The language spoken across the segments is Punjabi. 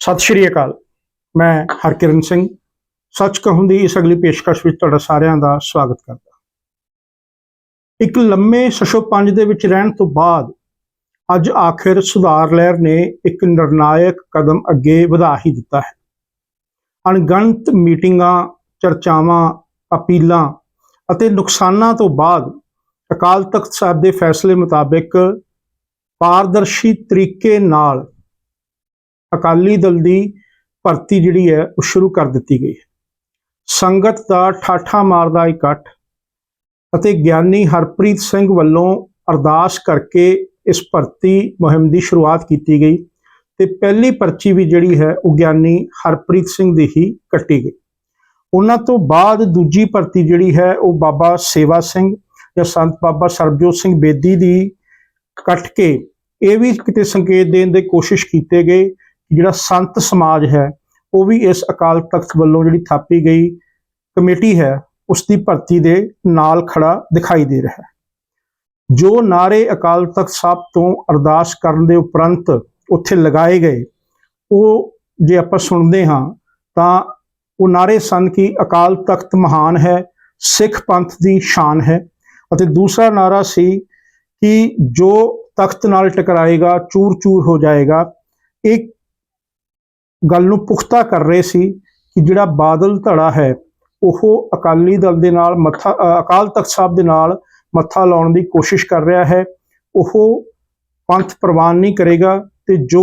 ਸਤਿ ਸ਼੍ਰੀ ਅਕਾਲ। ਮੈਂ ਹਰਕਿਰਨ ਸਿੰਘ। ਸੱਚ ਕਹੂੰ ਦੀ ਇਸ ਅਗਲੀ ਪੇਸ਼ਕਸ਼ ਵਿੱਚ ਤੁਹਾਡਾ ਸਾਰਿਆਂ ਦਾ ਸਵਾਗਤ ਕਰਦਾ ਇੱਕ ਲੰਮੇ ਸਸ਼ੋ ਪੰਜ ਦੇ ਵਿੱਚ ਰਹਿਣ ਤੋਂ ਬਾਅਦ ਅੱਜ ਆਖਿਰ ਸੁਧਾਰ ਲਹਿਰ ਨੇ ਇੱਕ ਨਿਰਣਾਇਕ ਕਦਮ ਅੱਗੇ ਵਧਾ ਹੀ ਦਿੱਤਾ ਹੈ। ਅਣਗਣਤ ਮੀਟਿੰਗਾਂ, ਚਰਚਾਵਾਂ, ਅਪੀਲਾਂ ਅਤੇ ਨੁਕਸਾਨਾਂ ਤੋਂ ਬਾਅਦ ਅਕਾਲ ਤਖਤ ਸਾਹਿਬ ਦੇ ਫੈਸਲੇ ਮੁਤਾਬਿਕ ਪਾਰਦਰਸ਼ੀ ਤਰੀਕੇ ਨਾਲ ਅਕਾਲੀ ਦਲ ਦੀ ਭਰਤੀ ਜਿਹੜੀ ਹੈ, ਉਹ ਸ਼ੁਰੂ ਕਰ ਦਿੱਤੀ ਗਈ ਹੈ। ਸੰਗਤ ਦਾ ਠਾਠਾ ਮਾਰਦਾ ਇਕੱਠ ਅਤੇ ਗਿਆਨੀ ਹਰਪ੍ਰੀਤ ਸਿੰਘ ਵੱਲੋਂ ਅਰਦਾਸ ਕਰਕੇ ਇਸ ਭਰਤੀ ਮੁਹਿੰਮ ਦੀ ਸ਼ੁਰੂਆਤ ਕੀਤੀ ਗਈ ਤੇ ਪਹਿਲੀ ਪਰਚੀ ਵੀ ਜਿਹੜੀ ਹੈ, ਉਹ ਗਿਆਨੀ ਹਰਪ੍ਰੀਤ ਸਿੰਘ ਦੀ ਹੀ ਕੱਟੀ ਗਈ। ਉਹਨਾਂ ਤੋਂ ਬਾਅਦ ਦੂਜੀ ਭਰਤੀ ਜਿਹੜੀ ਹੈ, ਉਹ ਬਾਬਾ ਸੇਵਾ ਸਿੰਘ ਜਾਂ ਸੰਤ ਬਾਬਾ ਸਰਬਜੋਤ ਸਿੰਘ ਬੇਦੀ ਦੀ ਕੱਟ ਕੇ ਇਹ ਵੀ ਕਿਤੇ ਸੰਕੇਤ ਦੇਣ ਦੇ ਕੋਸ਼ਿਸ਼ ਕੀਤੇ ਗਏ ਜਿਹੜਾ ਸੰਤ ਸਮਾਜ ਹੈ, ਉਹ ਵੀ ਇਸ ਅਕਾਲ ਤਖਤ ਵੱਲੋਂ ਜਿਹੜੀ ਥਾਪੀ ਗਈ ਕਮੇਟੀ ਹੈ ਉਸ ਦੀ ਭਰਤੀ ਦੇ ਨਾਲ ਖੜਾ ਦਿਖਾਈ ਦੇ ਰਿਹਾ ਹੈ। ਜੋ ਨਾਰੇ ਅਕਾਲ ਤਖਤ ਸਾਹਿਬ ਤੋਂ ਅਰਦਾਸ ਕਰਨ ਦੇ ਉਪਰੰਤ ਉੱਥੇ ਲਗਾਏ ਗਏ, ਉਹ ਜੇ ਆਪਾਂ ਸੁਣਦੇ ਹਾਂ, ਤਾਂ ਉਹ ਨਾਰੇ ਸਨ ਕਿ ਅਕਾਲ ਤਖਤ ਮਹਾਨ ਹੈ, ਸਿੱਖ ਪੰਥ ਦੀ ਸ਼ਾਨ ਹੈ ਅਤੇ ਦੂਸਰਾ ਨਾਰਾ ਸੀ ਕਿ ਜੋ ਤਖਤ ਨਾਲ ਟਕਰਾਏਗਾ, ਚੂਰ-ਚੂਰ ਹੋ ਜਾਏਗਾ, ਇਹ ਗੱਲ ਨੂੰ ਪੁਖਤਾ ਕਰ ਰਹੇ ਸੀ ਕਿ ਜਿਹੜਾ ਬਾਦਲ ਧੜਾ ਹੈ, ਉਹ ਅਕਾਲੀ ਦਲ ਦੇ ਨਾਲ ਮੱਥਾ ਅਕਾਲ ਤਖਤ ਸਾਹਿਬ ਦੇ ਨਾਲ ਮੱਥਾ ਲਾਉਣ ਦੀ ਕੋਸ਼ਿਸ਼ ਕਰ ਰਿਹਾ ਹੈ। ਉਹ ਪੰਥ ਪ੍ਰਵਾਨ ਨਹੀਂ ਕਰੇਗਾ ਤੇ ਜੋ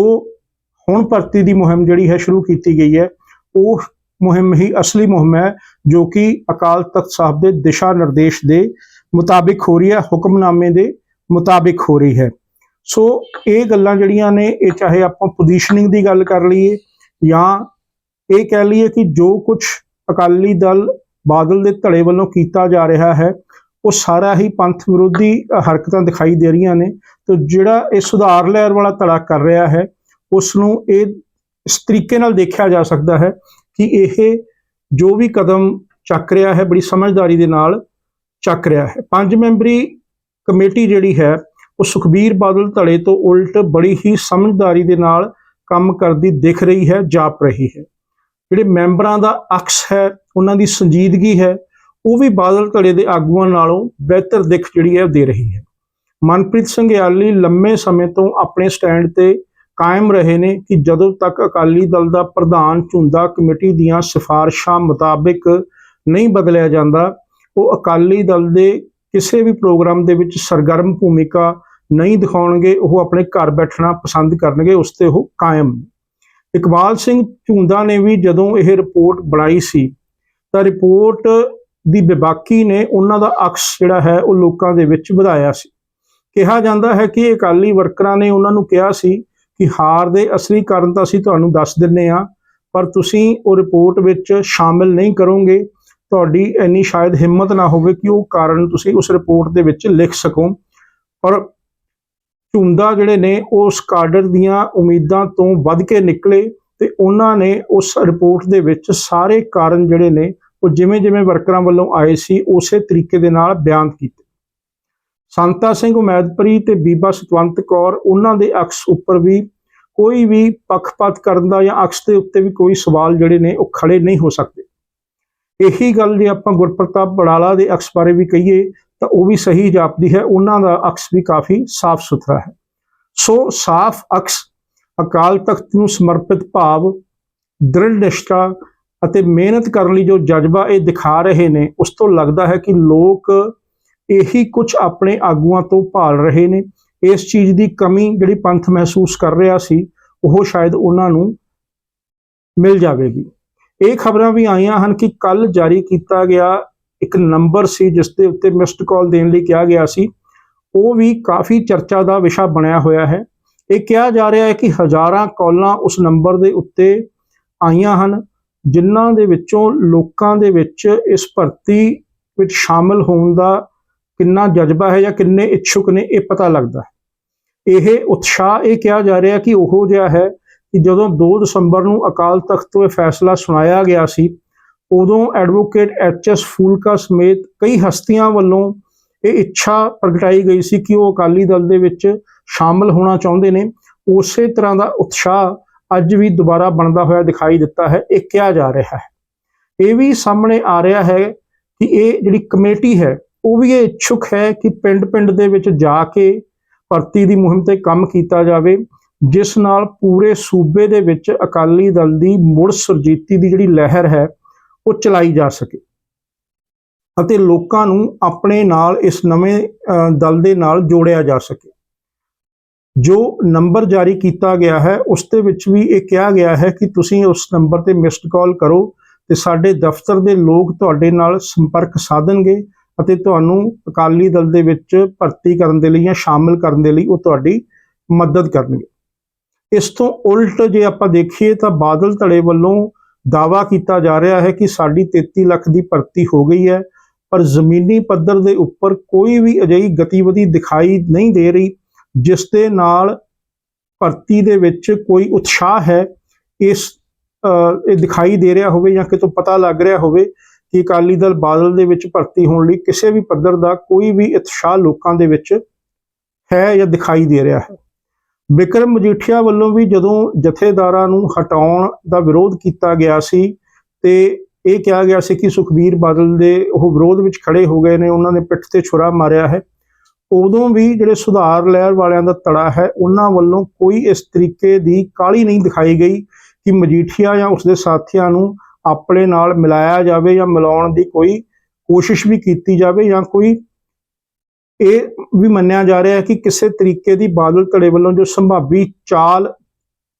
ਹੁਣ ਭਰਤੀ ਦੀ ਮੁਹਿੰਮ ਜਿਹੜੀ ਹੈ ਸ਼ੁਰੂ ਕੀਤੀ ਗਈ ਹੈ, ਉਹ ਮੁਹਿੰਮ ਹੀ ਅਸਲੀ ਮੁਹਿੰਮ ਹੈ, ਜੋ ਕਿ ਅਕਾਲ ਤਖਤ ਸਾਹਿਬ ਦੇ ਦਿਸ਼ਾ ਨਿਰਦੇਸ਼ ਦੇ ਮੁਤਾਬਿਕ ਹੋ ਰਹੀ ਹੈ, ਹੁਕਮਨਾਮੇ ਦੇ ਮੁਤਾਬਿਕ ਹੋ ਰਹੀ ਹੈ। ਸੋ ਇਹ ਗੱਲਾਂ ਜਿਹੜੀਆਂ ਨੇ, ਇਹ ਚਾਹੇ ਆਪਾਂ ਪੋਜੀਸ਼ਨਿੰਗ ਦੀ ਗੱਲ ਕਰ ਲਈਏ ਜਾਂ ਇਹ ਕਹਿ ਲਈਏ ਕਿ ਜੋ ਕੁਝ ਅਕਾਲੀ ਦਲ ਬਾਦਲ ਦੇ ਧੜੇ ਵੱਲੋਂ ਕੀਤਾ ਜਾ ਰਿਹਾ ਹੈ, ਉਹ ਸਾਰਾ ਹੀ ਪੰਥ ਵਿਰੋਧੀ ਹਰਕਤਾਂ ਦਿਖਾਈ ਦੇ ਰਹੀਆਂ ਨੇ ਤੇ ਜਿਹੜਾ ਇਹ ਸੁਧਾਰ ਲਹਿਰ ਵਾਲਾ ਧੜਾ ਕਰ ਰਿਹਾ ਹੈ ਉਸ ਨੂੰ ਇਹ ਇਸ ਤਰੀਕੇ ਨਾਲ ਦੇਖਿਆ ਜਾ ਸਕਦਾ ਹੈ ਕਿ ਇਹ ਜੋ ਵੀ ਕਦਮ ਚੱਕ ਰਿਹਾ ਹੈ, ਬੜੀ ਸਮਝਦਾਰੀ ਦੇ ਨਾਲ ਚੱਕ ਰਿਹਾ ਹੈ। ਪੰਜ ਮੈਂਬਰੀ ਕਮੇਟੀ ਜਿਹੜੀ ਹੈ, ਉਹ ਸੁਖਬੀਰ ਬਾਦਲ ਧੜੇ ਤੋਂ ਉਲਟ ਬੜੀ ਹੀ ਸਮਝਦਾਰੀ ਦੇ ਨਾਲ ਕੰਮ ਕਰਦੀ ਦਿਖ ਰਹੀ ਹੈ, ਜਾਪ ਰਹੀ ਹੈ। ਜਿਹੜੇ ਮੈਂਬਰਾਂ ਦਾ ਅਕਸ ਹੈ, ਉਹਨਾਂ ਦੀ ਸੰਜੀਦਗੀ ਹੈ, ਉਹ ਵੀ ਬਾਦਲ ਧੜੇ ਦੇ ਆਗੂਆਂ ਨਾਲੋਂ ਬਿਹਤਰ ਦਿੱਖ ਜਿਹੜੀ ਹੈ ਦੇ ਰਹੀ ਹੈ। ਮਨਪ੍ਰੀਤ ਸਿੰਘ ਯਾਲੀ ਲੰਮੇ ਸਮੇਂ ਤੋਂ ਆਪਣੇ ਸਟੈਂਡ ਤੇ ਕਾਇਮ ਰਹੇ ਨੇ ਕਿ ਜਦੋਂ ਤੱਕ ਅਕਾਲੀ ਦਲ ਦਾ ਪ੍ਰਧਾਨ ਝੁੰਦਾ ਕਮੇਟੀ ਦੀਆਂ ਸਿਫਾਰਿਸ਼ਾਂ ਮੁਤਾਬਿਕ ਨਹੀਂ ਬਦਲਿਆ ਜਾਂਦਾ, ਉਹ ਅਕਾਲੀ ਦਲ ਦੇ ਕਿਸੇ ਵੀ ਪ੍ਰੋਗਰਾਮ ਦੇ ਵਿੱਚ ਸਰਗਰਮ ਭੂਮਿਕਾ ਨਹੀਂ ਦਿਖਾਉਣਗੇ, ਉਹ ਆਪਣੇ ਘਰ ਬੈਠਣਾ ਪਸੰਦ ਕਰਨਗੇ, ਉਸ ਤੇ ਉਹ ਕਾਇਮ। ਇਕਬਾਲ ਸਿੰਘ ਝੁੰਦਾ ਨੇ ਵੀ ਜਦੋਂ ਇਹ ਰਿਪੋਰਟ ਬਣਾਈ ਸੀ, ਤਾਂ ਰਿਪੋਰਟ ਦੀ ਬੇਬਾਕੀ ਨੇ ਉਹਨਾਂ ਦਾ ਅਕਸ ਜਿਹੜਾ ਹੈ, ਉਹ ਲੋਕਾਂ ਦੇ ਵਿੱਚ ਵਧਾਇਆ ਸੀ। ਕਿਹਾ ਜਾਂਦਾ ਹੈ ਕਿ ਅਕਾਲੀ ਵਰਕਰਾਂ ਨੇ ਉਹਨਾਂ ਨੂੰ ਕਿਹਾ ਸੀ ਕਿ ਹਾਰ ਦੇ ਅਸਲੀ ਕਾਰਨ ਤਾਂ ਅਸੀਂ ਤੁਹਾਨੂੰ ਦੱਸ ਦਿੰਨੇ ਆ ਪਰ ਤੁਸੀਂ ਉਹ ਰਿਪੋਰਟ ਵਿੱਚ ਸ਼ਾਮਿਲ ਨਹੀਂ ਕਰੋਗੇ। ਤੁਹਾਡੀ ਇੰਨੀ ਸ਼ਾਇਦ ਹਿੰਮਤ ਨਾ ਹੋਵੇ ਕਿ ਉਹ ਕਾਰਨ ਤੁਸੀਂ ਉਸ ਰਿਪੋਰਟ ਦੇ ਵਿੱਚ ਲਿਖ ਸਕੋ। ਪਰ ਝੁੰਦਾ ਜਿਹੜੇ ਨੇ ਉਸ ਕਾਡਰ ਦੀਆਂ ਉਮੀਦਾਂ ਤੋਂ ਵੱਧ ਕੇ ਨਿਕਲੇ ਤੇ ਉਹਨਾਂ ਨੇ ਉਸ ਰਿਪੋਰਟ ਦੇ ਵਿੱਚ ਸਾਰੇ ਕਾਰਨ ਜਿਹੜੇ ਨੇ ਉਹ ਜਿਵੇਂ ਜਿਵੇਂ ਵਰਕਰਾਂ ਵੱਲੋਂ ਆਏ ਸੀ, ਉਸੇ ਤਰੀਕੇ ਦੇ ਨਾਲ ਬਿਆਨ ਕੀਤੇ। ਸੰਤਾ ਸਿੰਘ ਉਮੈਦਪੁਰੀ ਤੇ ਬੀਬਾ ਸਤਵੰਤ ਕੌਰ, ਉਹਨਾਂ ਦੇ ਅਕਸ ਉੱਪਰ ਵੀ ਕੋਈ ਵੀ ਪੱਖਪਾਤ ਕਰਨ ਦਾ ਜਾਂ ਅਕਸ ਦੇ ਉੱਤੇ ਵੀ ਕੋਈ ਸਵਾਲ ਜਿਹੜੇ ਨੇ ਉਹ ਖੜੇ ਨਹੀਂ ਹੋ ਸਕਦੇ। ਇਹੀ ਗੱਲ ਜੇ ਆਪਾਂ ਗੁਰਪ੍ਰਤਾਪ ਬੜਾਲਾ ਦੇ ਅਕਸ ਬਾਰੇ ਵੀ ਕਹੀਏ ਤਾਂ ਉਹ ਵੀ ਸਹੀ ਜਾਪਦੀ ਹੈ, ਉਹਨਾਂ ਦਾ ਅਕਸ ਵੀ ਕਾਫੀ ਸਾਫ਼ ਸੁਥਰਾ ਹੈ। ਸੋ ਸਾਫ਼ ਅਕਸ, ਅਕਾਲ ਤਖਤ ਨੂੰ ਸਮਰਪਿਤ ਭਾਵ ਦ੍ਰਿੜ ਨਿਸ਼ਠਾ ਅਤੇ ਮਿਹਨਤ ਕਰਨ ਲਈ ਜੋ ਜਜ਼ਬਾ ਇਹ ਦਿਖਾ ਰਹੇ ਨੇ, ਉਸ ਤੋਂ ਲੱਗਦਾ ਹੈ ਕਿ ਲੋਕ ਇਹੀ ਕੁਝ ਆਪਣੇ ਆਗੂਆਂ ਤੋਂ ਭਾਲ ਰਹੇ ਨੇ। ਇਸ ਚੀਜ਼ ਦੀ ਕਮੀ ਜਿਹੜੀ ਪੰਥ ਮਹਿਸੂਸ ਕਰ ਰਿਹਾ ਸੀ, ਉਹ ਸ਼ਾਇਦ ਉਹਨਾਂ ਨੂੰ ਮਿਲ ਜਾਵੇਗੀ। ਇਹ ਖਬਰਾਂ ਵੀ ਆਈਆਂ ਹਨ ਕਿ ਕੱਲ ਜਾਰੀ ਕੀਤਾ ਗਿਆ ਇੱਕ ਨੰਬਰ ਸੀ ਜਿਸ ਦੇ ਉੱਤੇ ਮਿਸਡ ਕਾਲ ਦੇਣ ਲਈ ਕਿਹਾ ਗਿਆ ਸੀ। ਉਹ ਵੀ ਕਾਫੀ ਚਰਚਾ ਦਾ ਵਿਸ਼ਾ ਬਣਿਆ ਹੋਇਆ ਹੈ। ਇਹ ਕਿਹਾ ਜਾ ਰਿਹਾ ਹੈ ਕਿ ਹਜ਼ਾਰਾਂ ਕਾਲਾਂ ਉਸ ਨੰਬਰ ਦੇ ਉੱਤੇ ਆਈਆਂ ਹਨ, ਜਿਨ੍ਹਾਂ ਦੇ ਵਿੱਚੋਂ ਲੋਕਾਂ ਦੇ ਵਿੱਚ ਇਸ ਭਰਤੀ ਵਿੱਚ ਸ਼ਾਮਲ ਹੋਣ ਦਾ ਕਿੰਨਾ ਜਜ਼ਬਾ ਹੈ ਜਾਂ ਕਿੰਨੇ ਇੱਛੁਕ ਨੇ, ਇਹ ਪਤਾ ਲੱਗਦਾ ਹੈ। ਇਹ ਉਤਸ਼ਾਹ, ਇਹ ਕਿਹਾ ਜਾ ਰਿਹਾ ਕਿ ਉਹੋ ਜਿਹਾ ਹੈ ਕਿ ਜਦੋਂ 2 ਦਸੰਬਰ ਨੂੰ ਅਕਾਲ ਤਖਤ ਤੋਂ ਇਹ ਫੈਸਲਾ ਸੁਣਾਇਆ ਗਿਆ ਸੀ ਉਦੋਂ ਐਡਵੋਕੇਟ ਐਚ ਐਸ ਫੂਲਕਾ ਸਮੇਤ ਕਈ ਹਸਤੀਆਂ ਵੱਲੋਂ ਇਹ ਇੱਛਾ ਪ੍ਰਗਟਾਈ ਗਈ ਸੀ ਕਿ ਉਹ ਅਕਾਲੀ ਦਲ ਦੇ ਵਿੱਚ ਸ਼ਾਮਲ ਹੋਣਾ ਚਾਹੁੰਦੇ ਨੇ। ਉਸੇ ਤਰ੍ਹਾਂ ਦਾ ਉਤਸ਼ਾਹ ਅੱਜ ਵੀ ਦੁਬਾਰਾ ਬਣਦਾ ਹੋਇਆ ਦਿਖਾਈ ਦਿੱਤਾ ਹੈ, ਇਹ ਕਿਹਾ ਜਾ ਰਿਹਾ ਹੈ। ਇਹ ਵੀ ਸਾਹਮਣੇ ਆ ਰਿਹਾ ਹੈ ਕਿ ਇਹ ਜਿਹੜੀ ਕਮੇਟੀ ਹੈ, ਉਹ ਵੀ ਇਹ ਇੱਛੁਕ ਹੈ ਕਿ ਪਿੰਡ-ਪਿੰਡ ਦੇ ਵਿੱਚ ਜਾ ਕੇ ਭਰਤੀ ਦੀ ਮੁਹਿੰਮ ਤੇ ਕੰਮ ਕੀਤਾ ਜਾਵੇ, ਜਿਸ ਨਾਲ ਪੂਰੇ ਸੂਬੇ ਦੇ ਵਿੱਚ ਅਕਾਲੀ ਦਲ ਦੀ ਮੁੜ ਸੁਰਜੀਤੀ ਦੀ ਜਿਹੜੀ ਲਹਿਰ ਹੈ ਉਹ ਚਲਾਈ ਜਾ ਸਕੇ। ਅਤੇ ਲੋਕਾਂ ਨੂੰ ਆਪਣੇ ਨਾਲ ਇਸ ਨਵੇਂ ਅ, ਦਲ ਦੇ ਨਾਲ ਜੋੜਿਆ ਜਾ ਸਕੇ। ਜੋ ਨੰਬਰ ਜਾਰੀ ਕੀਤਾ ਗਿਆ ਹੈ ਉਸ ਦੇ ਵਿੱਚ ਵੀ ਇਹ ਕਿਹਾ ਗਿਆ ਹੈ ਕਿ ਤੁਸੀਂ ਉਸ ਨੰਬਰ ਤੇ ਮਿਸਡ ਕਾਲ ਕਰੋ ਤੇ ਸਾਡੇ ਦਫ਼ਤਰ ਦੇ ਲੋਕ ਤੁਹਾਡੇ ਨਾਲ ਸੰਪਰਕ ਸਾਧਣਗੇ ਅਤੇ ਤੁਹਾਨੂੰ ਅਕਾਲੀ ਦਲ ਦੇ ਵਿੱਚ ਭਰਤੀ ਕਰਨ ਦੇ ਲਈ ਜਾਂ ਸ਼ਾਮਲ ਕਰਨ ਦੇ ਲਈ ਉਹ ਤੁਹਾਡੀ ਮਦਦ ਕਰਨਗੇ। ਇਸ ਤੋਂ ਉਲਟ ਜੇ ਆਪਾਂ ਦੇਖੀਏ ਤਾਂ ਬਾਦਲ ਧੜੇ ਵੱਲੋਂ ਦਾਵਾ ਕੀਤਾ ਜਾ ਰਿਹਾ ਹੈ ਕਿ ਸਾਡੀ 33 ਲੱਖ ਦੀ ਭਰਤੀ ਹੋ ਗਈ ਹੈ ਪਰ ਜ਼ਮੀਨੀ ਪੱਧਰ ਦੇ ਉੱਪਰ ਕੋਈ ਵੀ ਅਜਿਹੀ ਗਤੀਵਿਧੀ ਦਿਖਾਈ ਨਹੀਂ ਦੇ ਰਹੀ ਜਿਸ ਦੇ ਨਾਲ ਭਰਤੀ ਦੇ ਵਿੱਚ ਕੋਈ ਉਤਸ਼ਾਹ ਹੈ ਇਸ ਅਹ, ਇਹ ਦਿਖਾਈ ਦੇ ਰਿਹਾ ਹੋਵੇ ਜਾਂ ਕਿਤੋਂ ਪਤਾ ਲੱਗ ਰਿਹਾ ਹੋਵੇ ਕਿ ਅਕਾਲੀ ਦਲ ਬਾਦਲ ਦੇ ਵਿੱਚ ਭਰਤੀ ਹੋਣ ਲਈ ਕਿਸੇ ਵੀ ਪੱਧਰ ਦਾ ਕੋਈ ਵੀ ਉਤਸ਼ਾਹ ਲੋਕਾਂ ਦੇ ਵਿੱਚ ਹੈ ਜਾਂ ਦਿਖਾਈ ਦੇ ਰਿਹਾ ਹੈ। ਵਿਕਰਮ ਮਜੀਠੀਆ ਵੱਲੋਂ ਵੀ ਜਦੋਂ ਜਥੇਦਾਰਾਂ ਨੂੰ ਹਟਾਉਣ ਦਾ ਵਿਰੋਧ ਕੀਤਾ ਗਿਆ ਸੀ ਤੇ ਇਹ ਕਿਹਾ ਗਿਆ ਸੀ ਕਿ ਸੁਖਬੀਰ ਬਾਦਲ ਦੇ ਉਹ ਵਿਰੋਧ ਵਿੱਚ ਖੜੇ ਹੋ ਗਏ ਨੇ, ਉਹਨਾਂ ਨੇ ਪਿੱਠ ਤੇ ਛੁਰਾ ਮਾਰਿਆ ਹੈ। ਉਦੋਂ ਵੀ ਜਿਹੜੇ ਸੁਧਾਰ ਲਹਿਰ ਵਾਲਿਆਂ ਦਾ ਤੜਾ ਹੈ, ਉਹਨਾਂ ਵੱਲੋਂ ਕੋਈ ਇਸ ਤਰੀਕੇ ਦੀ ਕਾਲੀ ਨਹੀਂ ਦਿਖਾਈ ਗਈ ਕਿ ਮਜੀਠੀਆ ਜਾਂ ਉਸਦੇ ਸਾਥੀਆਂ ਨੂੰ ਆਪਣੇ ਨਾਲ ਮਿਲਾਇਆ ਜਾਵੇ ਜਾਂ ਮਿਲਾਉਣ ਦੀ ਕੋਈ ਕੋਸ਼ਿਸ਼ ਵੀ ਕੀਤੀ ਜਾਵੇ ਜਾਂ ਕੋਈ ਇਹ ਵੀ ਮੰਨਿਆ ਜਾ ਰਿਹਾ ਹੈ ਕਿ ਕਿਸੇ ਤਰੀਕੇ ਦੀ ਬਾਦਲ ਧੜੇ ਵੱਲੋਂ ਜੋ ਸੰਭਾਵੀ ਚਾਲ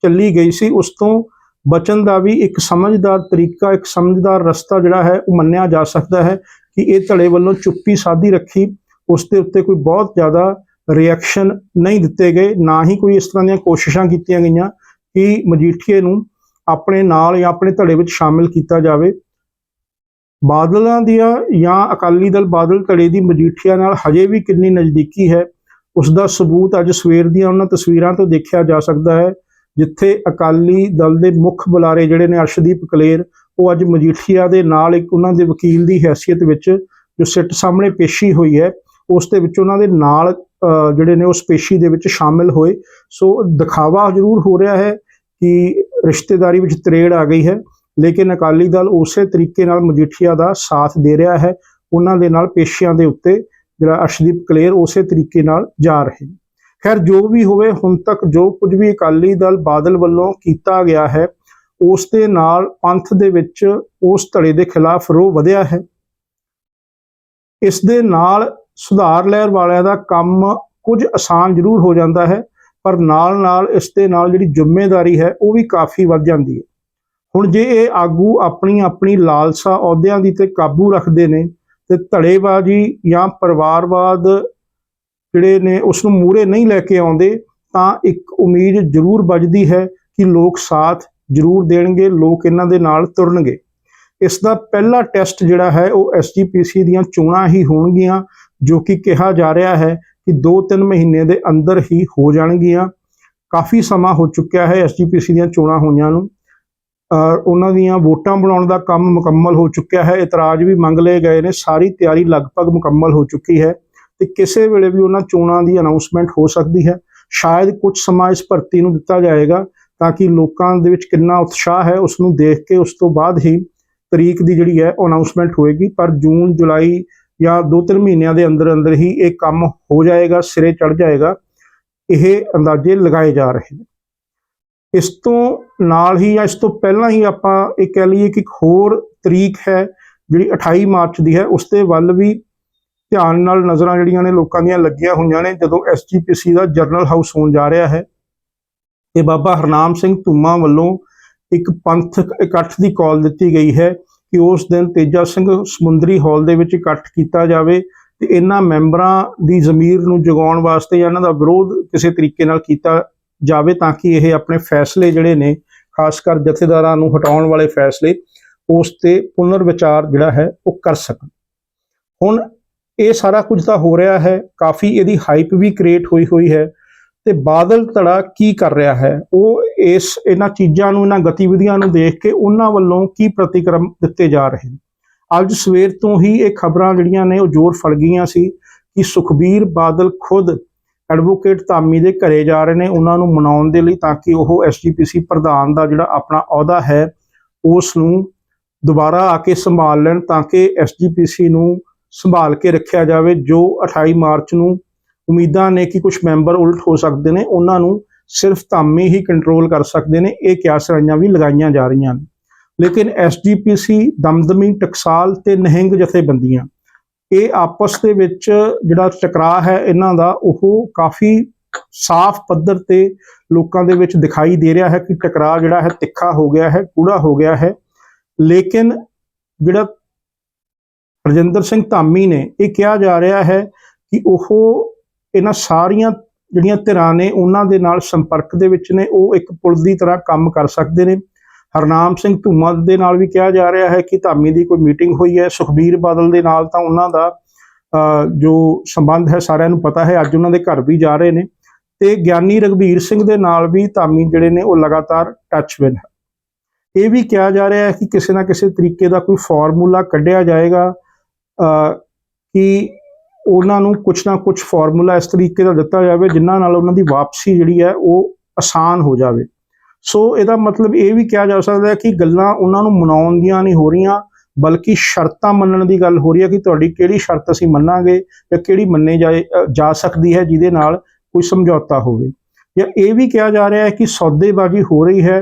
ਚੱਲੀ ਗਈ ਸੀ, ਉਸ ਤੋਂ ਬਚਣ ਦਾ ਵੀ ਇੱਕ ਸਮਝਦਾਰ ਤਰੀਕਾ, ਇੱਕ ਸਮਝਦਾਰ ਰਸਤਾ ਜਿਹੜਾ ਹੈ, ਉਹ ਮੰਨਿਆ ਜਾ ਸਕਦਾ ਹੈ ਕਿ ਇਹ ਧੜੇ ਵੱਲੋਂ ਚੁੱਪੀ ਸਾਦੀ ਰੱਖੀ, ਉਸ ਦੇ ਉੱਤੇ ਕੋਈ ਬਹੁਤ ਜ਼ਿਆਦਾ ਰਿਐਕਸ਼ਨ ਨਹੀਂ ਦਿੱਤੇ ਗਏ, ਨਾ ਹੀ ਕੋਈ ਇਸ ਤਰ੍ਹਾਂ ਦੀਆਂ ਕੋਸ਼ਿਸ਼ਾਂ ਕੀਤੀਆਂ ਗਈਆਂ ਕਿ ਮਜੀਠੀਏ ਨੂੰ ਆਪਣੇ ਨਾਲ ਜਾਂ ਆਪਣੇ ਧੜੇ ਵਿੱਚ ਸ਼ਾਮਿਲ ਕੀਤਾ ਜਾਵੇ। ਬਾਦਲਾਂ ਦੀਆਂ ਜਾਂ ਅਕਾਲੀ ਦਲ ਬਾਦਲ ਧੜੇ ਦੀ ਮਜੀਠੀਆ ਨਾਲ ਹਜੇ ਵੀ ਕਿੰਨੀ ਨਜ਼ਦੀਕੀ ਹੈ ਉਸ ਦਾ ਸਬੂਤ ਅੱਜ ਸਵੇਰ ਦੀਆਂ ਉਹਨਾਂ ਤਸਵੀਰਾਂ ਤੋਂ ਦੇਖਿਆ ਜਾ ਸਕਦਾ ਹੈ, ਜਿੱਥੇ ਅਕਾਲੀ ਦਲ ਦੇ ਮੁੱਖ ਬੁਲਾਰੇ ਜਿਹੜੇ ਨੇ ਅਰਸ਼ਦੀਪ ਕਲੇਰ, ਉਹ ਅੱਜ ਮਜੀਠੀਆ ਦੇ ਨਾਲ ਇੱਕ ਉਹਨਾਂ ਦੇ ਵਕੀਲ ਦੀ ਹੈਸੀਅਤ ਵਿੱਚ ਜੋ ਸਿੱਟ ਸਾਹਮਣੇ ਪੇਸ਼ੀ ਹੋਈ ਹੈ, ਉਸ ਦੇ ਵਿੱਚ ਉਹਨਾਂ ਦੇ ਨਾਲ ਜਿਹੜੇ ਨੇ ਉਸ ਪੇਸ਼ੀ ਦੇ ਵਿੱਚ ਸ਼ਾਮਿਲ ਹੋਏ। ਸੋ ਦਿਖਾਵਾ ਜ਼ਰੂਰ ਹੋ ਰਿਹਾ ਹੈ ਕਿ ਰਿਸ਼ਤੇਦਾਰੀ ਵਿੱਚ ਤਰੇੜ ਆ ਗਈ ਹੈ। ਲੇਕਿਨ ਅਕਾਲੀ ਦਲ ਉਸੇ ਤਰੀਕੇ ਨਾਲ ਮਜੀਠੀਆ ਦਾ ਸਾਥ ਦੇ ਰਿਹਾ ਹੈ। ਉਹਨਾਂ ਦੇ ਨਾਲ ਪੇਸ਼ਿਆਂ ਦੇ ਉੱਤੇ ਜਿਹੜਾ ਅਰਸ਼ਦੀਪ ਕਲੇਰ ਉਸੇ ਤਰੀਕੇ ਨਾਲ ਜਾ ਰਹੇ ਨੇ। ਖੈਰ, ਜੋ ਵੀ ਹੋਵੇ, ਹੁਣ ਤੱਕ ਜੋ ਕੁਝ ਵੀ ਅਕਾਲੀ ਦਲ ਬਾਦਲ ਵੱਲੋਂ ਕੀਤਾ ਗਿਆ ਹੈ, ਉਸ ਦੇ ਨਾਲ ਪੰਥ ਦੇ ਵਿੱਚ ਉਸ ਧੜੇ ਦੇ ਖਿਲਾਫ ਰੋਹ ਵਧਿਆ ਹੈ। ਇਸ ਦੇ ਨਾਲ ਸੁਧਾਰ ਲਹਿਰ ਵਾਲਿਆਂ ਦਾ ਕੰਮ ਕੁਝ ਆਸਾਨ ਜ਼ਰੂਰ ਹੋ ਜਾਂਦਾ ਹੈ, ਪਰ ਨਾਲ ਨਾਲ ਇਸ ਦੇ ਨਾਲ ਜਿਹੜੀ ਜ਼ਿੰਮੇਵਾਰੀ ਹੈ, ਉਹ ਵੀ ਕਾਫੀ ਵੱਧ ਜਾਂਦੀ ਹੈ। ਹੁਣ ਜੇ ਇਹ ਆਗੂ ਆਪਣੀ ਆਪਣੀ ਲਾਲਸਾ ਅਹੁਦਿਆਂ ਦੀ ਤੇ ਕਾਬੂ ਰੱਖਦੇ ਨੇ ਤੇ ਧੜੇਬਾਜ਼ੀ ਜਾਂ ਪਰਿਵਾਰਵਾਦ ਜਿਹੜੇ ਨੇ ਉਸ ਨੂੰ ਮੂਰੇ ਨਹੀਂ ਲੈ ਕੇ ਆਉਂਦੇ, ਤਾਂ ਇੱਕ ਉਮੀਦ ਜ਼ਰੂਰ ਵੱਜਦੀ ਹੈ ਕਿ ਲੋਕ ਸਾਥ ਜ਼ਰੂਰ ਦੇਣਗੇ, ਲੋਕ ਇਹਨਾਂ ਦੇ ਨਾਲ ਤੁਰਨਗੇ। ਇਸ ਦਾ ਪਹਿਲਾ ਟੈਸਟ ਜਿਹੜਾ ਹੈ ਉਹ ਐਸਜੀਪੀਸੀ ਦੀਆਂ ਚੋਣਾਂ ਹੀ ਹੋਣਗੀਆਂ, ਜੋ ਕਿ ਕਿਹਾ ਜਾ ਰਿਹਾ ਹੈ ਕਿ 2-3 ਮਹੀਨੇ ਦੇ ਅੰਦਰ ਹੀ ਹੋ ਜਾਣਗੀਆਂ। ਕਾਫੀ ਸਮਾਂ ਹੋ ਚੁੱਕਿਆ ਹੈ ਐਸਜੀਪੀਸੀ ਦੀਆਂ ਚੋਣਾਂ ਹੋਈਆਂ ਨੂੰ। ਉਹਨਾਂ ਦੀਆਂ ਵੋਟਾਂ ਬਣਾਉਣ ਦਾ ਕੰਮ ਮੁਕੰਮਲ ਹੋ ਚੁੱਕਿਆ ਹੈ। ਇਤਰਾਜ਼ ਵੀ ਮੰਗ ਲਏ ਗਏ ਨੇ। ਸਾਰੀ ਤਿਆਰੀ ਲਗਭਗ ਮੁਕੰਮਲ ਹੋ ਚੁੱਕੀ ਹੈ ਤੇ ਕਿਸੇ ਵੇਲੇ ਵੀ ਉਹਨਾਂ ਚੋਣਾਂ ਦੀ ਅਨਾਉਂਸਮੈਂਟ ਹੋ ਸਕਦੀ ਹੈ। ਸ਼ਾਇਦ ਕੁਝ ਸਮਾਂ ਇਸ ਭਰਤੀ ਨੂੰ ਦਿੱਤਾ ਜਾਏਗਾ ਤਾਂ ਕਿ ਲੋਕਾਂ ਦੇ ਵਿੱਚ ਕਿੰਨਾ ਉਤਸ਼ਾਹ ਹੈ, ਉਸ ਨੂੰ ਦੇਖ ਕੇ ਉਸ ਤੋਂ ਬਾਅਦ ਹੀ ਤਰੀਕ ਦੀ ਜਿਹੜੀ ਹੈ ਉਹ ਅਨਾਉਂਸਮੈਂਟ ਹੋਏਗੀ। ਪਰ ਜੂਨ, ਜੁਲਾਈ ਜਾਂ 2-3 ਮਹੀਨਿਆਂ ਦੇ ਅੰਦਰ ਅੰਦਰ ਹੀ ਇਹ ਕੰਮ ਹੋ ਜਾਏਗਾ, ਸਿਰੇ ਚੜ ਜਾਏਗਾ। ਇਹ ਅੰਦਾਜ਼ੇ ਲਗਾਏ ਜਾ ਰਹੇ ਨੇ। ਇਸ ਤੋਂ ਨਾਲ ਹੀ ਜਾਂ ਇਸ ਤੋਂ ਪਹਿਲਾਂ ਹੀ ਆਪਾਂ ਇਹ ਕਹਿ ਲਈਏ ਕਿ ਇੱਕ ਹੋਰ ਤਰੀਕ ਹੈ, ਜਿਹੜੀ 28 ਮਾਰਚ ਦੀ ਹੈ, ਉਸ ਦੇ ਵੱਲ ਵੀ ਧਿਆਨ ਨਾਲ ਨਜ਼ਰਾਂ ਜਿਹੜੀਆਂ ਨੇ ਲੋਕਾਂ ਦੀਆਂ ਲੱਗੀਆਂ ਹੋਈਆਂ ਨੇ, ਜਦੋਂ ਐਸਜੀਪੀਸੀ ਦਾ ਜਰਨਲ ਹਾਊਸ ਹੋਣ ਜਾ ਰਿਹਾ ਹੈ। ਤੇ ਬਾਬਾ ਹਰਨਾਮ ਸਿੰਘ ਧੂਮਾ ਵੱਲੋਂ ਇੱਕ ਪੰਥਕ ਇਕੱਠ ਦੀ ਕਾਲ ਦਿੱਤੀ ਗਈ ਹੈ ਕਿ ਉਸ ਦਿਨ ਤੇਜਾ ਸਿੰਘ ਸਮੁੰਦਰੀ ਹਾਲ ਦੇ ਵਿੱਚ ਇਕੱਠ ਕੀਤਾ ਜਾਵੇ ਤੇ ਇਹਨਾਂ ਮੈਂਬਰਾਂ ਦੀ ਜ਼ਮੀਰ ਨੂੰ ਜਗਾਉਣ ਵਾਸਤੇ ਜਾਂ ਇਹਨਾਂ ਦਾ ਵਿਰੋਧ ਕਿਸੇ ਤਰੀਕੇ ਨਾਲ ਕੀਤਾ ਜਾਵੇ ਤਾਂ ਕਿ ਇਹ ਆਪਣੇ ਫੈਸਲੇ ਜਿਹੜੇ ਨੇ, ਖਾਸ ਕਰ ਜਥੇਦਾਰਾਂ ਨੂੰ ਹਟਾਉਣ ਵਾਲੇ ਫੈਸਲੇ, ਉਸ ਤੇ ਪੁਨਰ ਵਿਚਾਰ ਜਿਹੜਾ ਹੈ, ਉਹ ਕਰ ਸਕਣ। ਹੁਣ ਇਹ ਸਾਰਾ ਕੁਝ ਤਾਂ ਹੋ ਰਿਹਾ ਹੈ, ਕਾਫੀ ਇਹਦੀ ਹਾਈਪ ਵੀ ਕ੍ਰੀਏਟ ਹੋਈ ਹੋਈ ਹੈ ਤੇ ਬਾਦਲ ਧੜਾ ਕੀ ਕਰ ਰਿਹਾ ਹੈ, ਉਹ ਇਸ ਇਹਨਾਂ ਚੀਜ਼ਾਂ ਨੂੰ, ਇਹਨਾਂ ਗਤੀਵਿਧੀਆਂ ਨੂੰ ਦੇਖ ਕੇ ਉਹਨਾਂ ਵੱਲੋਂ ਕੀ ਪ੍ਰਤੀਕਰਮ ਦਿੱਤੇ ਜਾ ਰਹੇ ਨੇ? ਅੱਜ ਸਵੇਰ ਤੋਂ ਹੀ ਇਹ ਖਬਰਾਂ ਜਿਹੜੀਆਂ ਨੇ, ਉਹ ਜ਼ੋਰ ਫੜ ਗਈਆਂ ਸੀ ਕਿ ਸੁਖਬੀਰ ਬਾਦਲ ਖੁਦ ਐਡਵੋਕੇਟ ਧਾਮੀ ਦੇ ਘਰੇ ਜਾ ਰਹੇ ਨੇ, ਉਹਨਾਂ ਨੂੰ ਮਨਾਉਣ ਦੇ ਲਈ ਤਾਂ ਕਿ ਉਹ ਐਸਜੀਪੀਸੀ ਪ੍ਰਧਾਨ ਦਾ ਜਿਹੜਾ ਆਪਣਾ ਅਹੁਦਾ ਹੈ ਉਸ ਨੂੰ ਦੁਬਾਰਾ ਆ ਕੇ ਸੰਭਾਲ ਲੈਣ ਤਾਂ ਕਿ ਐਸਜੀਪੀਸੀ ਨੂੰ ਸੰਭਾਲ ਕੇ ਰੱਖਿਆ ਜਾਵੇ, ਜੋ 28 ਮਾਰਚ ਨੂੰ ਉਮੀਦਾਂ ਨੇ ਕਿ ਕੁਝ ਮੈਂਬਰ ਉਲਟ ਹੋ ਸਕਦੇ ਨੇ, ਉਹਨਾਂ ਨੂੰ ਸਿਰਫ ਧਾਮੀ ਹੀ ਕੰਟਰੋਲ ਕਰ ਸਕਦੇ ਨੇ, ਇਹ ਕਿਆਸਰਾਈਆਂ ਵੀ ਲਗਾਈਆਂ ਜਾ ਰਹੀਆਂ ਨੇ। ਲੇਕਿਨ ਐਸਜੀਪੀਸੀ ਦਮਦਮੀ, ਟਕਸਾਲ ਤੇ ਨਹਿੰਗ ਜਥੇਬੰਦੀਆਂ ਇਹ ਆਪਸ ਦੇ ਵਿੱਚ ਜਿਹੜਾ ਟਕਰਾਅ ਹੈ ਇਹਨਾਂ ਦਾ, ਉਹ ਕਾਫੀ ਸਾਫ਼ ਪੱਧਰ ਤੇ ਲੋਕਾਂ ਦੇ ਵਿੱਚ ਦਿਖਾਈ ਦੇ ਰਿਹਾ ਹੈ ਕਿ ਟਕਰਾਅ ਜਿਹੜਾ ਹੈ ਤਿੱਖਾ ਹੋ ਗਿਆ ਹੈ, ਕੂੜਾ ਹੋ ਗਿਆ ਹੈ। ਲੇਕਿਨ ਜਿਹੜਾ ਰਜਿੰਦਰ ਸਿੰਘ ਧਾਮੀ ਨੇ ਇਹ ਕਿਹਾ ਜਾ ਰਿਹਾ ਹੈ ਕਿ ਉਹ ਇਹਨਾਂ ਸਾਰੀਆਂ ਜਿਹੜੀਆਂ ਧਿਰਾਂ ਨੇ, ਉਹਨਾਂ ਦੇ ਨਾਲ ਸੰਪਰਕ ਦੇ ਵਿੱਚ ਨੇ, ਉਹ ਇੱਕ ਪੁਲ ਦੀ ਤਰ੍ਹਾਂ ਕੰਮ ਕਰ ਸਕਦੇ ਨੇ। ਹਰਨਾਮ ਸਿੰਘ ਧੂਮਾ ਦੇ ਨਾਲ ਵੀ ਕਿਹਾ ਜਾ ਰਿਹਾ ਹੈ ਕਿ ਧਾਮੀ ਦੀ ਕੋਈ ਮੀਟਿੰਗ ਹੋਈ ਹੈ। ਸੁਖਬੀਰ ਬਾਦਲ ਦੇ ਨਾਲ ਤਾਂ ਉਹਨਾਂ ਦਾ ਜੋ ਸੰਬੰਧ ਹੈ ਸਾਰਿਆਂ ਨੂੰ ਪਤਾ ਹੈ, ਅੱਜ ਉਹਨਾਂ ਦੇ ਘਰ ਵੀ ਜਾ ਰਹੇ ਨੇ। ਤੇ ਗਿਆਨੀ ਰਗਵੀਰ ਸਿੰਘ ਦੇ ਨਾਲ ਵੀ ਧਾਮੀ ਜਿਹੜੇ ਨੇ, ਉਹ ਲਗਾਤਾਰ ਟੱਚ ਵਿਨ ਹੈ। ਇਹ ਵੀ ਕਿਹਾ ਜਾ ਰਿਹਾ ਹੈ ਕਿ ਕਿਸੇ ਨਾ ਕਿਸੇ ਤਰੀਕੇ ਦਾ ਕੋਈ ਫਾਰਮੂਲਾ ਕੱਢਿਆ ਜਾਏਗਾ ਕਿ ਉਹਨਾਂ ਨੂੰ ਕੁਝ ਨਾ ਕੁਝ ਫਾਰਮੂਲਾ ਇਸ ਤਰੀਕੇ ਦਾ ਦਿੱਤਾ ਜਾਵੇ ਜਿਨ੍ਹਾਂ ਨਾਲ ਉਹਨਾਂ ਦੀ ਵਾਪਸੀ ਜਿਹੜੀ ਹੈ, ਉਹ ਆਸਾਨ ਹੋ ਜਾਵੇ। ਸੋ ਇਹਦਾ ਮਤਲਬ ਇਹ ਵੀ ਕਿਹਾ ਜਾ ਸਕਦਾ ਹੈ ਕਿ ਗੱਲਾਂ ਉਹਨਾਂ ਨੂੰ ਮਨਾਉਣ ਦੀਆਂ ਨਹੀਂ ਹੋ ਰਹੀਆਂ, ਬਲਕਿ ਸ਼ਰਤਾਂ ਮੰਨਣ ਦੀ ਗੱਲ ਹੋ ਰਹੀ ਹੈ ਕਿ ਤੁਹਾਡੀ ਕਿਹੜੀ ਸ਼ਰਤ ਅਸੀਂ ਮੰਨਾਂਗੇ ਜਾਂ ਕਿਹੜੀ ਮੰਨੇ ਜਾਏ ਜਾ ਸਕਦੀ ਹੈ ਜਿਹਦੇ ਨਾਲ ਕੋਈ ਸਮਝੌਤਾ ਹੋਵੇ। ਜਾਂ ਇਹ ਵੀ ਕਿਹਾ ਜਾ ਰਿਹਾ ਹੈ ਕਿ ਸੌਦੇਬਾਜ਼ੀ ਹੋ ਰਹੀ ਹੈ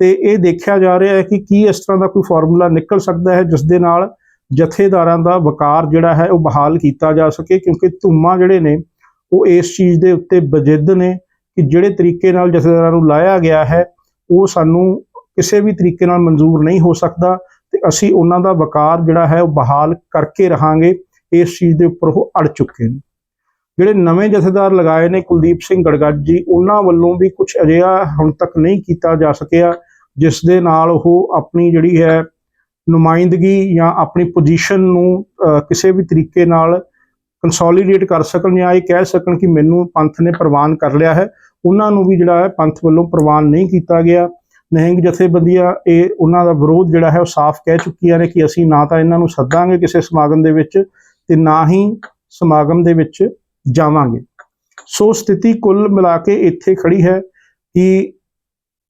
ਤੇ ਇਹ ਦੇਖਿਆ ਜਾ ਰਿਹਾ ਹੈ ਕਿ ਕੀ ਇਸ ਤਰ੍ਹਾਂ ਦਾ ਕੋਈ ਫਾਰਮੂਲਾ ਨਿਕਲ ਸਕਦਾ ਹੈ ਜਿਸ ਦੇ ਨਾਲ ਜਥੇਦਾਰਾਂ ਦਾ ਵਕਾਰ ਜਿਹੜਾ ਹੈ ਉਹ ਬਹਾਲ ਕੀਤਾ ਜਾ ਸਕੇ, ਕਿਉਂਕਿ ਧੁੰਮਾ ਜਿਹੜੇ ਨੇ ਉਹ ਇਸ ਚੀਜ਼ ਦੇ ਉੱਤੇ ਬਜਿੱਦ ਨੇ ਕਿ ਜਿਹੜੇ ਤਰੀਕੇ ਨਾਲ ਜਥੇਦਾਰਾਂ ਨੂੰ ਲਾਇਆ ਗਿਆ ਹੈ ਉਹ ਸਾਨੂੰ ਕਿਸੇ ਵੀ ਤਰੀਕੇ ਨਾਲ ਮਨਜ਼ੂਰ ਨਹੀਂ ਹੋ ਸਕਦਾ ਤੇ ਅਸੀਂ ਉਹਨਾਂ ਦਾ ਵਕਾਰ ਜਿਹੜਾ ਹੈ ਉਹ ਬਹਾਲ ਕਰਕੇ ਰਹਾਂਗੇ, ਇਸ ਚੀਜ਼ ਦੇ ਉੱਪਰ ਉਹ ਅੜ ਚੁੱਕੇ ਨੇ। ਜਿਹੜੇ ਨਵੇਂ ਜਥੇਦਾਰ ਲਗਾਏ ਨੇ ਕੁਲਦੀਪ ਸਿੰਘ ਗੜਗੱਜ ਜੀ, ਉਹਨਾਂ ਵੱਲੋਂ ਵੀ ਕੁਝ ਅਜਿਹਾ ਹੁਣ ਤੱਕ ਨਹੀਂ ਕੀਤਾ ਜਾ ਸਕਿਆ, ਜਿਸ ਦੇ ਨਾਲ ਉਹ ਆਪਣੀ ਜਿਹੜੀ ਹੈ ਨੁਮਾਇੰਦਗੀ ਜਾਂ ਆਪਣੀ ਪੋਜੀਸ਼ਨ ਨੂੰ ਕਿਸੇ ਵੀ ਤਰੀਕੇ ਨਾਲ ਕੰਸੋਲੀਡੇਟ ਕਰ ਸਕਣ ਜਾਂ ਇਹ ਕਹਿ ਸਕਣ ਕਿ ਮੈਨੂੰ ਪੰਥ ਨੇ ਪ੍ਰਵਾਨ ਕਰ ਲਿਆ ਹੈ। ਉਹਨਾਂ ਨੂੰ ਵੀ ਜਿਹੜਾ ਹੈ ਪੰਥ ਵੱਲੋਂ ਪ੍ਰਵਾਨ ਨਹੀਂ ਕੀਤਾ ਗਿਆ। ਨਹਿੰਗ ਜਥੇਬੰਦੀਆਂ ਇਹ ਉਹਨਾਂ ਦਾ ਵਿਰੋਧ ਜਿਹੜਾ ਹੈ ਉਹ ਸਾਫ਼ ਕਹਿ ਚੁੱਕੀਆਂ ਨੇ ਕਿ ਅਸੀਂ ਨਾ ਤਾਂ ਇਹਨਾਂ ਨੂੰ ਸੱਦਾਂਗੇ ਕਿਸੇ ਸਮਾਗਮ ਦੇ ਵਿੱਚ ਤੇ ਨਾ ਹੀ ਸਮਾਗਮ ਦੇ ਵਿੱਚ ਜਾਵਾਂਗੇ। ਸੋ ਸਥਿਤੀ ਕੁੱਲ ਮਿਲਾ ਕੇ ਇੱਥੇ ਖੜੀ ਹੈ ਕਿ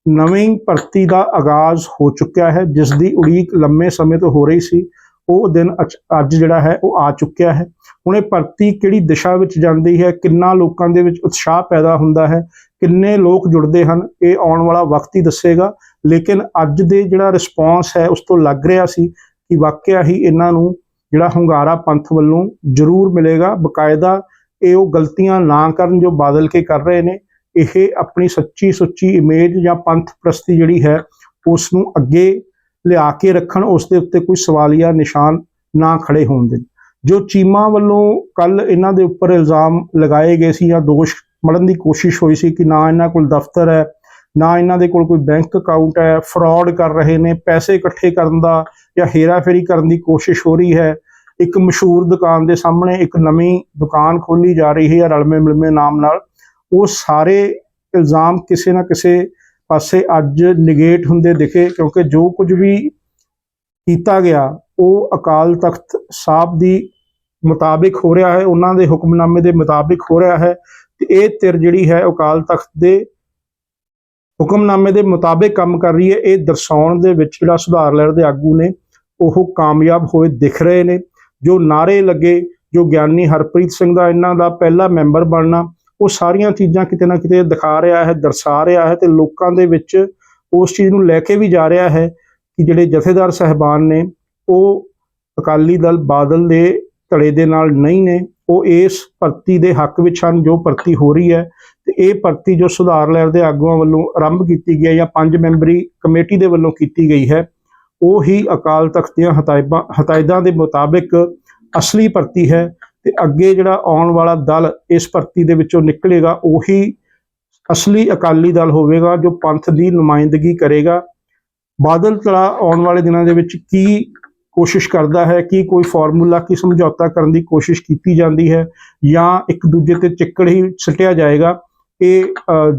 ਨਵੀਂ ਭਰਤੀ ਦਾ ਆਗਾਜ਼ ਹੋ ਚੁੱਕਿਆ ਹੈ, ਜਿਸ ਦੀ ਉਡੀਕ ਲੰਮੇ ਸਮੇਂ ਤੋਂ ਹੋ ਰਹੀ ਸੀ, ਉਹ ਦਿਨ ਅੱਜ ਜਿਹੜਾ ਹੈ ਉਹ ਆ ਚੁੱਕਿਆ ਹੈ। ਹੁਣ ਇਹ ਭਰਤੀ ਕਿਹੜੀ ਦਿਸ਼ਾ ਵਿੱਚ ਜਾਂਦੀ ਹੈ, ਕਿੰਨਾ ਲੋਕਾਂ ਦੇ ਵਿੱਚ ਉਤਸ਼ਾਹ ਪੈਦਾ ਹੁੰਦਾ ਹੈ, ਕਿੰਨੇ ਲੋਕ ਜੁੜਦੇ ਹਨ, ਇਹ ਆਉਣ ਵਾਲਾ ਵਕਤ ਹੀ ਦੱਸੇਗਾ। ਲੇਕਿਨ ਅੱਜ ਦੇ ਜਿਹੜਾ ਰਿਸਪੌਂਸ ਹੈ, ਉਸ ਤੋਂ ਲੱਗ ਰਿਹਾ ਸੀ ਕਿ ਵਾਕਿਆ ਹੀ ਇਹਨਾਂ ਨੂੰ ਜਿਹੜਾ ਹੁੰਗਾਰਾ ਪੰਥ ਵੱਲੋਂ ਜ਼ਰੂਰ ਮਿਲੇਗਾ। ਬਕਾਇਦਾ ਇਹ ਉਹ ਗਲਤੀਆਂ ਨਾ ਕਰਨ ਜੋ ਬਾਦਲ ਕੇ ਕਰ ਰਹੇ ਨੇ, ਇਹ ਆਪਣੀ ਸੱਚੀ ਸੁੱਚੀ ਇਮੇਜ ਜਾਂ ਪੰਥ ਪ੍ਰਸਤੀ ਜਿਹੜੀ ਹੈ, ਉਸ ਨੂੰ ਅੱਗੇ ਲਿਆ ਕੇ ਰੱਖਣ, ਉਸ ਦੇ ਉੱਤੇ ਕੋਈ ਸਵਾਲੀਆ ਨਿਸ਼ਾਨ ਨਾ ਖੜੇ ਹੋਣ ਦੇਣ। ਜੋ ਚੀਮਾ ਵੱਲੋਂ ਕੱਲ ਇਹਨਾਂ ਦੇ ਉੱਪਰ ਇਲਜ਼ਾਮ ਲਗਾਏ ਗਏ ਸੀ ਜਾਂ ਦੋਸ਼ ਮੜਨ ਦੀ ਕੋਸ਼ਿਸ਼ ਹੋਈ ਸੀ ਕਿ ਨਾ ਇਹਨਾਂ ਕੋਲ ਦਫ਼ਤਰ ਹੈ, ਨਾ ਇਹਨਾਂ ਦੇ ਕੋਲ ਕੋਈ ਬੈਂਕ ਅਕਾਊਂਟ ਹੈ, ਫਰਾਡ ਕਰ ਰਹੇ ਨੇ, ਪੈਸੇ ਇਕੱਠੇ ਕਰਨ ਦਾ ਜਾਂ ਹੇਰਾਫੇਰੀ ਕਰਨ ਦੀ ਕੋਸ਼ਿਸ਼ ਹੋ ਰਹੀ ਹੈ, ਇੱਕ ਮਸ਼ਹੂਰ ਦੁਕਾਨ ਦੇ ਸਾਹਮਣੇ ਇੱਕ ਨਵੀਂ ਦੁਕਾਨ ਖੋਲੀ ਜਾ ਰਹੀ ਹੈ ਰਲਵੇਂ ਮਿਲਵੇਂ ਨਾਮ ਨਾਲ, ਉਹ ਸਾਰੇ ਇਲਜ਼ਾਮ ਕਿਸੇ ਨਾ ਕਿਸੇ ਪਾਸੇ ਅੱਜ ਨਿਗੇਟ ਹੁੰਦੇ ਦਿਖੇ ਕਿਉਂਕਿ ਜੋ ਕੁਝ ਵੀ ਕੀਤਾ ਗਿਆ ਉਹ ਅਕਾਲ ਤਖਤ ਸਾਹਿਬ ਦੀ ਮੁਤਾਬਿਕ ਹੋ ਰਿਹਾ ਹੈ, ਉਹਨਾਂ ਦੇ ਹੁਕਮਨਾਮੇ ਦੇ ਮੁਤਾਬਿਕ ਹੋ ਰਿਹਾ ਹੈ ਤੇ ਇਹ ਤਿਰ ਜਿਹੜੀ ਹੈ ਅਕਾਲ ਤਖਤ ਦੇ ਹੁਕਮਨਾਮੇ ਦੇ ਮੁਤਾਬਿਕ ਕੰਮ ਕਰ ਰਹੀ ਹੈ। ਇਹ ਦਰਸਾਉਣ ਦੇ ਵਿੱਚ ਜਿਹੜਾ ਸੁਧਾਰ ਲਹਿਰ ਦੇ ਆਗੂ ਨੇ, ਉਹ ਕਾਮਯਾਬ ਹੋਏ ਦਿਖ ਰਹੇ ਨੇ। ਜੋ ਨਾਰੇ ਲੱਗੇ, ਜੋ ਗਿਆਨੀ ਹਰਪ੍ਰੀਤ ਸਿੰਘ ਦਾ ਇਹਨਾਂ ਦਾ ਪਹਿਲਾ ਮੈਂਬਰ ਬਣਨਾ, ਉਹ ਸਾਰੀਆਂ ਚੀਜ਼ਾਂ ਕਿਤੇ ਨਾ ਕਿਤੇ ਦਿਖਾ ਰਿਹਾ ਹੈ, ਦਰਸਾ ਰਿਹਾ ਹੈ ਤੇ ਲੋਕਾਂ ਦੇ ਵਿੱਚ ਉਸ ਚੀਜ਼ ਨੂੰ ਲੈ ਕੇ ਵੀ ਜਾ ਰਿਹਾ ਹੈ ਕਿ ਜਿਹੜੇ ਜਥੇਦਾਰ ਸਹਿਬਾਨ ਨੇ ਉਹ ਅਕਾਲੀ ਦਲ ਬਾਦਲ ਦੇ ਧੜੇ ਦੇ ਨਾਲ ਨਹੀਂ ਨੇ, ਉਹ ਇਸ ਭਰਤੀ ਦੇ ਹੱਕ ਵਿੱਚ ਹਨ, ਜੋ ਭਰਤੀ ਹੋ ਰਹੀ ਹੈ। ਤੇ ਇਹ ਭਰਤੀ ਜੋ ਸੁਧਾਰ ਲਹਿਰ ਦੇ ਆਗੂਆਂ ਵੱਲੋਂ ਆਰੰਭ ਕੀਤੀ ਗਈ ਹੈ ਜਾਂ ਪੰਜ ਮੈਂਬਰੀ ਕਮੇਟੀ ਦੇ ਵੱਲੋਂ ਕੀਤੀ ਗਈ ਹੈ, ਉਹ ਹੀ ਅਕਾਲ ਤਖਤ ਦੀਆਂ ਹਦਾਇਤਾਂ ਹਦਾਇਤਾਂ ਦੇ ਮੁਤਾਬਿਕ ਅਸਲੀ ਭਰਤੀ ਹੈ ਤੇ ਅੱਗੇ ਜਿਹੜਾ ਆਉਣ ਵਾਲਾ ਦਲ ਇਸ ਭਰਤੀ ਦੇ ਵਿੱਚੋਂ ਨਿਕਲੇਗਾ, ਉਹੀ ਅਸਲੀ ਅਕਾਲੀ ਦਲ ਹੋਵੇਗਾ, ਜੋ ਪੰਥ ਦੀ ਨੁਮਾਇੰਦਗੀ ਕਰੇਗਾ। ਬਾਦਲ ਤਲਾ ਆਉਣ ਵਾਲੇ ਦਿਨਾਂ ਦੇ ਵਿੱਚ ਕੀ ਕੋਸ਼ਿਸ਼ ਕਰਦਾ ਹੈ ਕਿ ਕੋਈ ਫਾਰਮੂਲਾ ਕੀ ਸਮਝੌਤਾ ਕਰਨ ਦੀ ਕੋਸ਼ਿਸ਼ ਕੀਤੀ ਜਾਂਦੀ ਹੈ ਜਾਂ ਇੱਕ ਦੂਜੇ ਤੇ ਚਿੱਕੜ ਹੀ ਸਟਿਆ ਜਾਏਗਾ, ਇਹ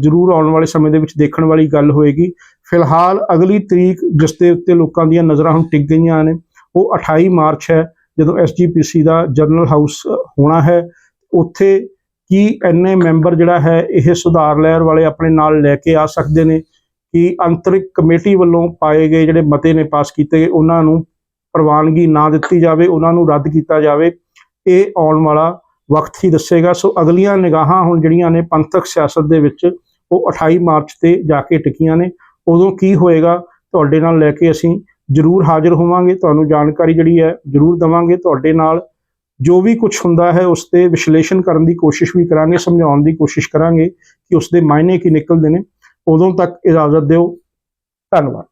ਜ਼ਰੂਰ ਆਉਣ ਵਾਲੇ ਸਮੇਂ ਦੇ ਵਿੱਚ ਦੇਖਣ ਵਾਲੀ ਗੱਲ ਹੋਏਗੀ। ਫਿਲਹਾਲ ਅਗਲੀ ਤਰੀਕ ਜਿਸ ਦੇ ਉੱਤੇ ਲੋਕਾਂ ਦੀਆਂ ਨਜ਼ਰਾਂ ਹੁਣ ਟਿਕ ਗਈਆਂ ਨੇ, ਉਹ 28 ਮਾਰਚ ਹੈ, ਜਦੋਂ ਐਸਜੀਪੀਸੀ ਦਾ ਜਨਰਲ ਹਾਊਸ ਹੋਣਾ ਹੈ। ਉੱਥੇ ਕੀ ਇੰਨੇ ਮੈਂਬਰ ਜਿਹੜਾ ਹੈ, ਇਹ ਸੁਧਾਰ ਲਹਿਰ ਵਾਲੇ ਆਪਣੇ ਨਾਲ ਲੈ ਕੇ ਆ ਸਕਦੇ ਨੇ ਕਿ ਅੰਤਰਿਕ ਕਮੇਟੀ ਵੱਲੋਂ ਪਾਏ ਗਏ ਜਿਹੜੇ ਮਤੇ ਨੇ ਪਾਸ ਕੀਤੇ ਗਏ, ਉਹਨਾਂ ਨੂੰ ਪ੍ਰਵਾਨਗੀ ਨਾ ਦਿੱਤੀ ਜਾਵੇ, ਉਹਨਾਂ ਨੂੰ ਰੱਦ ਕੀਤਾ ਜਾਵੇ। ਇਹ ਆਉਣ ਵਾਲਾ ਵਕਤ ਹੀ ਦੱਸੇਗਾ। ਸੋ ਅਗਲੀਆਂ ਨਿਗਾਹਾਂ ਹੁਣ ਜਿਹੜੀਆਂ ਨੇ ਪੰਥਕ ਸਿਆਸਤ ਦੇ ਵਿੱਚ, ਉਹ 28 ਮਾਰਚ ਤੇ ਜਾ ਕੇ ਟਿਕੀਆਂ ਨੇ। ਉਦੋਂ ਕੀ ਹੋਏਗਾ, ਤੁਹਾਡੇ ਨਾਲ ਲੈ ਕੇ ਅਸੀਂ ਜ਼ਰੂਰ ਹਾਜ਼ਰ ਹੋਵਾਂਗੇ। ਤੁਹਾਨੂੰ ਜਾਣਕਾਰੀ ਜਿਹੜੀ ਹੈ, ਜ਼ਰੂਰ ਦਵਾਂਗੇ। ਤੁਹਾਡੇ ਨਾਲ ਜੋ ਵੀ ਕੁਝ ਹੁੰਦਾ ਹੈ, ਉਸ ਤੇ ਵਿਸ਼ਲੇਸ਼ਣ ਕਰਨ ਦੀ ਕੋਸ਼ਿਸ਼ ਵੀ ਕਰਾਂਗੇ, ਸਮਝਾਉਣ ਦੀ ਕੋਸ਼ਿਸ਼ ਕਰਾਂਗੇ ਕਿ ਉਸ ਦੇ ਮਾਇਨੇ ਕੀ ਨਿਕਲਦੇ ਨੇ। ਉਦੋਂ ਤੱਕ ਇਜਾਜ਼ਤ ਦਿਓ। ਧੰਨਵਾਦ।